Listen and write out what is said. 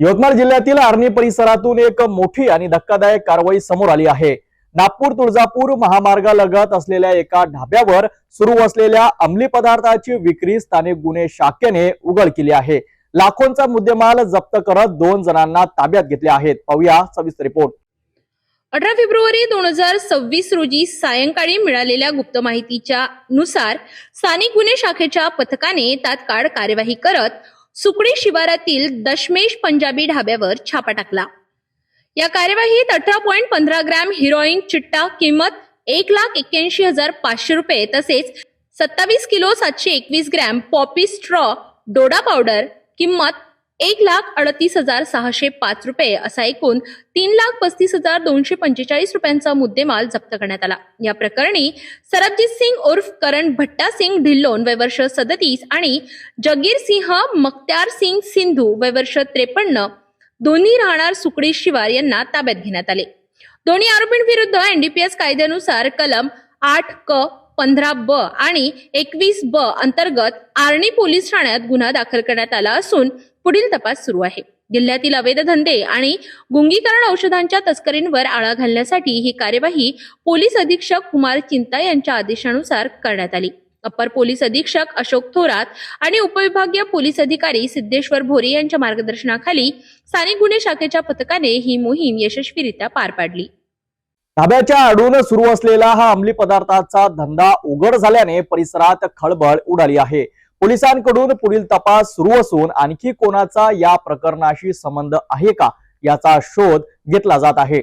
यवतमाळ जिल्ह्यातील आर्णी परिसरातून एक मोठी आणि धक्कादायक कारवाई समोर आली आहे. नागपूर तुळजापूर महामार्गालगत असलेल्या एका ढाब्यावर सुरू असलेल्या अंमली पदार्थाची विक्री स्थानिक गुन्हे शाखेने उघड केली आहे. लाखोंचा मुद्देमाल जप्त करत दोन जणांना ताब्यात घेतले आहेत. पाहूया सविस्तर रिपोर्ट. अठरा फेब्रुवारी दोन हजार सव्वीस रोजी सायंकाळी मिळालेल्या गुप्त माहितीच्या नुसार स्थानिक गुन्हे शाखेच्या पथकाने तात्काळ कार्यवाही करत सुकडी शिवारातील दशमेश पंजाबी ढाब्यावर छापा टाकला. या कार्यवाहीत अठरा पॉईंट पंधरा ग्रॅम हिरोईन चिट्टा किंमत एक लाख एक्क्याऐंशी हजार पाचशे रुपये तसेच सत्तावीस किलो सातशे एकवीस ग्रॅम पॉपी स्ट्रॉ डोडा पावडर किंमत एक लाख अडतीस हजार सहाशे पाच रुपये असा एकूण तीन लाख पस्तीस हजार दोनशे पंचेचाळीस रुपयांचा मुद्देमाल जप्त करण्यात आला. या प्रकरणी सरबजीत सिंग उर्फ करण भट्टा सिंग ढिल्लोन वयवर्ष सदतीस आणि जगीर सिंह मक्त्यार सिंग सिंधू वयवर्ष त्रेपन्न दोन्ही राहणार सुकडी शिवार यांना ताब्यात घेण्यात आले. दोन्ही आरोपींविरुद्ध एनडीपीएस कायद्यानुसार कलम आठ क पंधरा ब आणि एकवीस ब अंतर्गत आर्णी पोलीस ठाण्यात गुन्हा दाखल करण्यात आला असून पुढील तपास सुरू आहे. जिल्ह्यातील अवैध धंदे आणि गुंगीकरण औषधांच्या तस्करींवर आळा घालण्यासाठी ही कार्यवाही पोलीस अधीक्षक कुमार चिंता यांच्या आदेशानुसार करण्यात आली. अप्पर पोलीस अधीक्षक अशोक थोरात आणि उपविभागीय पोलीस अधिकारी सिद्धेश्वर भोरे यांच्या मार्गदर्शनाखाली स्थानिक गुन्हे शाखेच्या पथकाने ही मोहीम यशस्वीरित्या पार पाडली. ढाब्याच्या आडून सुरू असलेला हा अंमली पदार्थाचा धंदा उघड झाल्याने परिसरात खळबळ उडाली आहे. पोलिसांकडून पुढील तपास सुरू असून आणखी कोणाचा या प्रकरणाशी संबंध आहे का याचा शोध घेतला जात आहे.